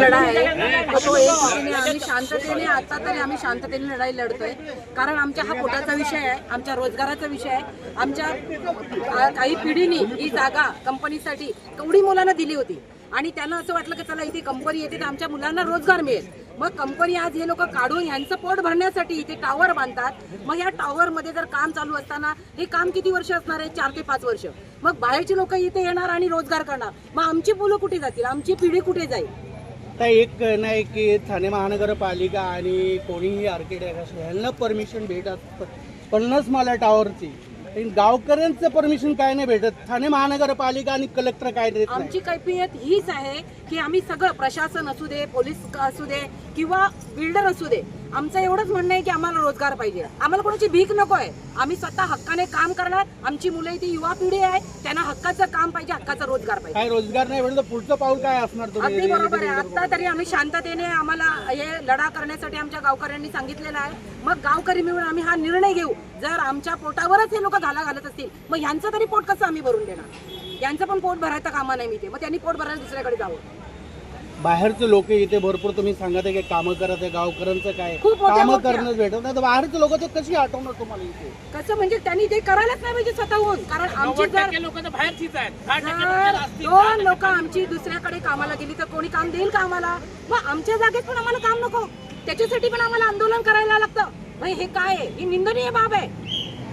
लढा आहे. तर तो एक दिशेने आम्ही शांततेने आता तरी आम्ही शांततेने लढाई लढतोय. कारण आमच्या हा पोटाचा विषय आहे आमच्या रोजगाराचा विषय आहे. आमच्या काही पिढीनी ही जागा कंपनीसाठी कवडी मुलांना दिली होती. आणि त्यांना असं वाटलं की चला इथे कंपनी येते तर आमच्या मुलांना रोजगार मिळेल. मग कंपनी आज हे लोक काढून यांचं पोट भरण्यासाठी इथे टावर बांधतात. मग या टावर मध्ये जर काम चालू असताना हे काम किती वर्ष असणार आहे? चार ते पाच वर्ष. मग बाहेरची लोक इथे येणार आणि रोजगार करणार. मग आमची मुलं कुठे जातील? आमची पिढी कुठे जाईल? आता एक नाही की ठाणे महानगरपालिका आणि कोणीही आर्किटेक्ट ह्यांना परमिशन भेटत पन्नास मला टावरची गावकऱ्यांचं परमिशन काय नाही भेटत. ठाणे महानगरपालिका आणि कलेक्टर काय देत आमची कैफियत हीच आहे की आम्ही सगळं प्रशासन असू दे पोलीस असू दे किंवा बिल्डर असू दे आमचं एवढंच म्हणणं आहे की आम्हाला रोजगार पाहिजे. आम्हाला कोणाची भीक नको आहे आम्ही स्वतः हक्काने काम करणार. आमची मुलं इथे युवा पिढी आहे. त्यांना हक्काचं काम पाहिजे हक्काचा रोजगार पाहिजे. काय रोजगार नाही तर पुढचं पाऊल काय असणार अगदी बरोबर आहे. आता तरी आम्ही शांततेने आम्हाला हे लढा करण्यासाठी आमच्या गावकऱ्यांनी सांगितलेलं आहे. मग गावकरी मिळून आम्ही हा निर्णय घेऊ. जर आमच्या पोटावरच हे लोक घाला घालत असतील मग ह्यांचं तरी पोट कसं आम्ही भरून देणार? यांचं पण पोट भरायचं कामा नाही मी ते मग त्यांनी पोट भरायला दुसऱ्याकडे जावं. बाहेरचे लोक इथे भरपूर तुम्ही सांगत आहे की कामं करत आहे गावकऱ्यांचं काय? खूप मोठ्या- कामं मोठ्या. करणंच भेटत नाही. तर बाहेरचे लोक तर कशी आठवणार तुम्हाला इथे? कसं म्हणजे त्यांनी ते करायलाच नाही पाहिजे स्वतःहून. कारण आमची जर लोक तर बाहेरचीच आहेत. दहा टक्के जर लोकं असतील. दोन लोक आमची दुसऱ्याकडे कामाला गेली तर कोणी काम देईल का आम्हाला? मग आमच्या जागेत पण आम्हाला काम नको. त्याच्यासाठी पण आम्हाला आंदोलन करायला लागतं. हे काय आहे? ही निंदनीय बाब आहे.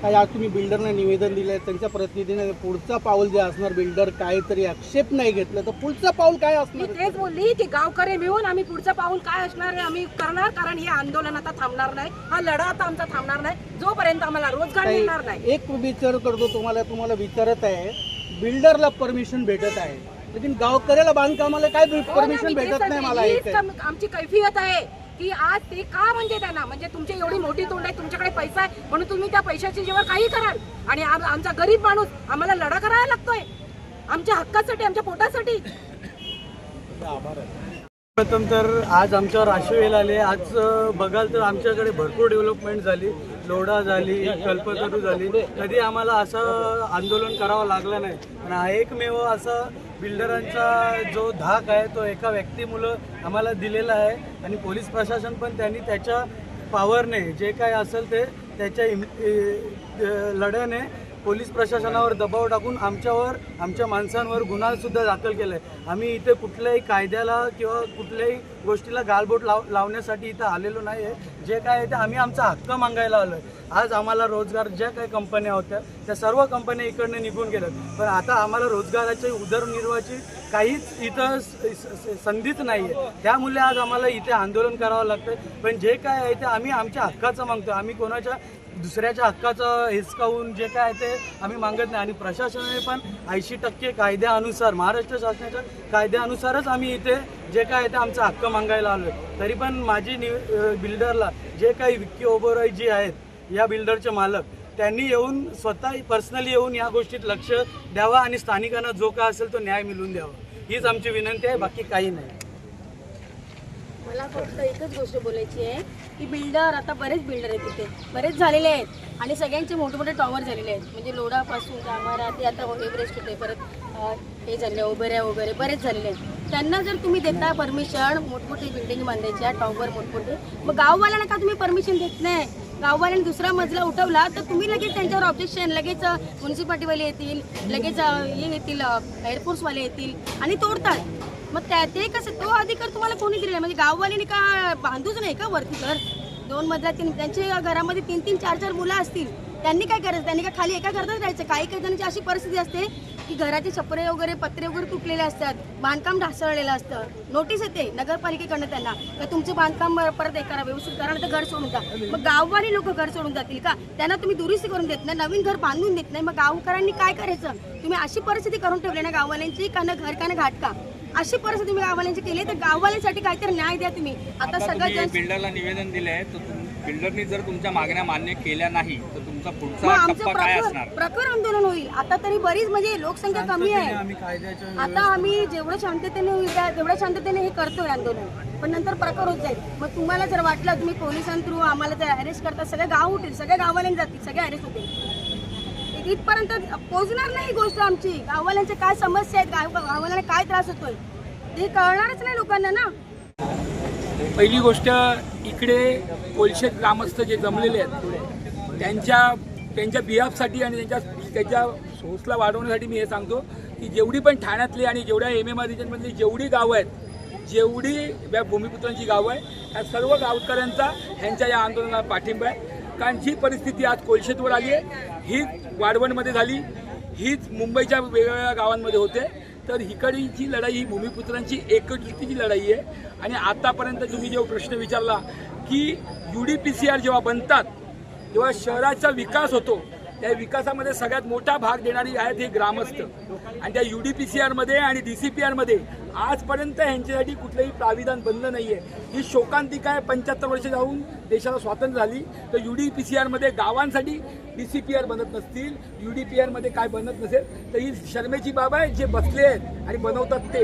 काय आज तुम्ही बिल्डरने निवेदन दिलंय त्यांच्या प्रतिनिधीने पुढचं पाऊल जे असणार बिल्डर काहीतरी आक्षेप नाही घेतलं तर पुढचं पाऊल काय मी असणार तेच बोलली की गावकरी मिळून आम्ही पुढचं पाऊल काय असणार आहे आम्ही करणार कारण हे आंदोलन आता थांबणार नाही. हा लढा आता आमचा थांबणार नाही. जोपर्यंत आम्हाला रोजगार मिळणार नाही. एक विचार करतो तुम्हाला तुम्हाला विचारत आहे बिल्डरला परमिशन भेटत आहे लेकिन गावकऱ्याला बांधकामाला काय हो ना, परमिशन मी तेच भेटत नाही सांगते. मला हीच एक कम- आमची कैफियत आहे. की आज ते का म्हणजे त्यांना? म्हणजे तुमची एवढी मोठी तोंड आहे तुमच्याकडे पैसा आहे म्हणून तुम्ही त्या पैशाची जेव्हा काही कराल. आणि आम- आमचा गरीब माणूस आम्हाला लढा करायला लागतोय. आमच्या हक्कासाठी आमच्या पोटासाठी. प्रथम तर आज आमच्यावर आशेवेल आले. आज बघाल तर आमच्याकडे भरपूर डेव्हलपमेंट झाली. लोढा झाली कल्पतरू झाली. कधी आम्हाला असं आंदोलन करावं लागलं नाही. आणि हा एकमेव असा बिल्डरांचा जो धाक आहे तो एका व्यक्तीमुळं आम्हाला दिलेला आहे. आणि पोलीस प्रशासन पण त्यांनी त्याच्या पावरने जे काय असेल ते त्याच्या इम लढ्याने पोलीस प्रशासनावर दबाव टाकून आमच्यावर आमच्या माणसांवर गुन्हासुद्धा दाखल केला आहे आम्ही इथे कुठल्याही कायद्याला किंवा कुठल्याही गोष्टीला गालबोट लाव लावण्यासाठी इथं आलेलो नाही आहे जे काय आहे ते आम्ही आमचा हक्क मागायला आलो आहे आज आम्हाला रोजगार ज्या काही कंपन्या होत्या त्या सर्व कंपन्या इकडनं निघून गेल्यात. पण आता आम्हाला रोजगाराची उदरनिर्वाहाची काहीच इथं स- स- संधीच नाही आहे त्यामुळे आज आम्हाला इथे आंदोलन करावं लागतं पण जे काय आहे ते आम्ही आमच्या हक्काचं मागतो आम्ही कोणाच्या दुसऱ्याच्या हक्काचं हिसकावून जे काय आहे ते आम्ही मागत नाही. आणि प्रशासनाने पण ऐंशी टक्के कायद्यानुसार महाराष्ट्र शासनाच्या कायद्यानुसारच आम्ही इथे जे काय आहे ते आमचा हक्क मागायला आलो आहे तरी पण माझी नि बिल्डरला जे काही विक्की ओबरॉय जे आहेत या बिल्डरचे मालक त्यांनी येऊन स्वतः पर्सनली येऊन या गोष्टीत लक्ष द्यावा आणि स्थानिकांना जो काय असेल तो न्याय मिळवून द्यावा. हीच आमची विनंती आहे बाकी काही नाही. मला फक्त एकच गोष्ट बोलायची आहे की बिल्डर आता बरेच बिल्डर आहेत तिथे. बरेच झालेले आहेत. आणि सगळ्यांचे मोठे मोठे टॉवर झालेले आहेत. म्हणजे लोडापासून कामारा ते आता एव्हरेस्ट होते परत हे झाले उभेऱ्या वगैरे बरेच झालेले आहेत. त्यांना जर तुम्ही देता परमिशन मोठमोठी बिल्डिंग बांधायच्या टॉवर मोठमोठे मग गाववाल्यांना का तुम्ही परमिशन देत नाही? गाववाल्यांनी दुसरा मजला उठवला तर तुम्ही लगेच त्यांच्यावर ऑब्जेक्शन लगेच म्युन्सिपाल्टीवाले येतील लगेच हे येतील एअरफोर्सवाले येतील आणि तोडतात. मग त्या ते कसं तो अधिकार तुम्हाला कोणी दिलेला म्हणजे गाववाल्यांनी का बांधूच नाही का वरती घर? दोन मजला तीन त्यांच्या घरामध्ये तीन तीन चार चार मुलं असतील त्यांनी काय करायचं? त्यांनी काय खाली एका घरातच राहायचं? काही काही जणांची अशी परिस्थिती असते की घराचे छपरे वगैरे पत्रे वगैरे तुटलेले असतात. बांधकाम ढासळलेलं असतं. नोटीस येते नगरपालिकेकडनं त्यांना का तुमचं बांधकाम परत हे करा व्यवस्थित करा नाही तर घर सोडून द्या मग गाववाली लोक घर सोडून जातील का? त्यांना तुम्ही दुरुस्ती करून देत नाही नवीन घर बांधून देत नाही. मग गावकऱ्यांनी काय करायचं? तुम्ही अशी परिस्थिती करून ठेवली ना गाववाल्यांची का ना घर का ना घाट का? अशी परिस्थिती तुम्ही गाववाल्यांची केली तर गाववाल्यांसाठी काहीतरी न्याय द्या तुम्ही. आता सगळं बिल्डरला निवेदन दिले आहे तर बिल्डरनी जर तुमच्या मागण्या मान्य केल्या नाही तर तुमचा मग पुढचा आमचं टप्पा काय प्रखर असणार? प्रखर आंदोलन होईल. आता तरी बरीच म्हणजे लोकसंख्या कमी आहे. आता आम्ही जेवढं शांततेने होईल त्या- तेवढ्या शांततेने हे करतोय आंदोलन पण नंतर प्रकार होत जाईल. मग तुम्हाला जर वाटलं तुम्ही पोलिसां थ्रू आम्हाला जर अरेस्ट करता सगळं गाव उठेल सगळ्या गाववाल्यांनी जातील सगळे अरेस्ट होतील. इथपर्यंत पोहोचणार नाही ही गोष्ट आमची. गाववाल्यांच्या काय समस्या आहेत? गाव गाववाल्यांना काय त्रास होतोय? ते कळणारच नाही लोकांना ना. पहिली गोष्ट इकडे कोलशेत ग्रामस्थ जे जमलेले आहेत त्यांच्या त्यांच्या बिहाफसाठी आणि त्यांच्या त्यांच्या सोर्सला वाढवण्यासाठी मी हे सांगतो की जेवढी पण ठाण्यातली आणि जेवढ्या एम एम आर रिजनमधली जेवढी गावं आहेत जेवढी या भूमिपुत्रांची गावं आहे त्या सर्व गावकऱ्यांचा ह्यांच्या या आंदोलनाला पाठिंबा आहे. कारण जी परिस्थिती आज कोलशेतवर आली आहे हीच वाढवणमध्ये झाली हीच मुंबईच्या वेगवेगळ्या गावांमध्ये होते. तर हिकडीची लढाई ही भूमिपुत्रांची एकजुटीची लढाई आहे. आणि आतापर्यंत तुम्ही जेव्हा प्रश्न विचारला की U D P C R जेव्हा बनतात किंवा शहराचा विकास होतो त्या विकासामध्ये सगळ्यात मोठा भाग देणारी आहेत हे ग्रामस्थ. आणि त्या यू डी पी सी आरमध्ये आणि डी सी पी आरमध्ये आजपर्यंत ह्यांच्यासाठी कुठलंही प्राविधान बनलं नाही आहे ही शोकांतिका आहे. पंच्याहत्तर वर्ष जाऊन देशाला स्वातंत्र्य झाली. तर यू डी पी सी आरमध्ये गावांसाठी डी सी पी आर बनत नसतील. यू डी पी आरमध्ये काय बनत नसेल? तर ही शर्मेची बाब आहे. जे बसले आहेत आणि बनवतात ते.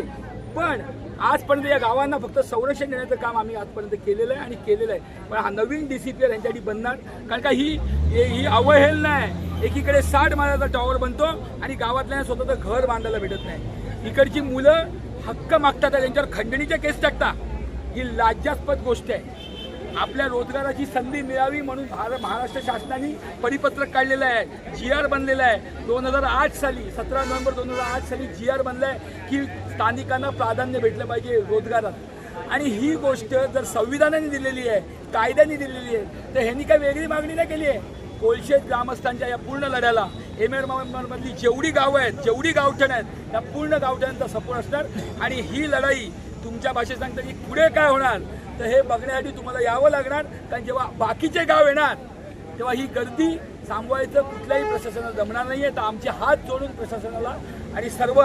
पण आजपर्यंत या गावांना फक्त संरक्षण देण्याचं काम आम्ही आजपर्यंत केलेलं आहे आणि केलेलं आहे. पण हा नवीन डी सी पी आर यांच्यासाठी बनणार कारण का ही ही अवहेलना आहे. एकीकडे साठ माळ्याचा टॉवर बनतो आणि गावातल्या स्वतःचं घर बांधायला भेटत नाही. इकडची मुलं हक्क मागतात त्यांच्यावर खंडणीच्या केस टाकतात. ही लाज्यास्पद गोष्ट आहे. आपल्या रोजगाराची संधी मिळावी म्हणून भार महाराष्ट्र शासनाने परिपत्रक काढलेलं आहे. जी आर बनलेलं आहे. दोन हजार आठ साली सतरा नोव्हेंबर दोन हजार आठ साली जी आर बनलं आहे की स्थानिकांना प्राधान्य भेटलं पाहिजे रोजगारात. आणि ही गोष्ट जर संविधानाने दिलेली आहे कायद्याने दिलेली आहे तर ह्यांनी काही वेगळी मागणी नाही केली आहे. कोलशेत ग्रामस्थांच्या या पूर्ण लढ्याला एम एर मधली जेवढी गावं आहेत जेवढी गावठण आहेत त्या पूर्ण गावठ्यांचा सपोर्ट असणार. आणि ही लढाई तुमच्या भाषेत सांगता की पुढे काय होणार? तर हे बघण्यासाठी तुम्हाला यावं लागणार कारण जेव्हा बाकीचे गाव येणार तेव्हा ही गर्दी थांबवायचं कुठल्याही प्रशासनाला जमणार नाही आहे तर आमचे हात जोडून प्रशासनाला आणि सर्व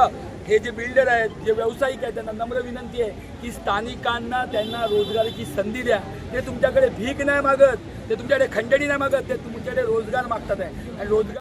हे जे बिल्डर आहेत जे व्यावसायिक आहेत त्यांना नम्र विनंती आहे की स्थानिकांना त्यांना रोजगाराची संधी द्या. ते तुमच्याकडे भीक नाही मागत ते तुमच्याकडे खंडणी नाही मागत ते तुमच्याकडे रोजगार मागतात. आहे आणि रोजगार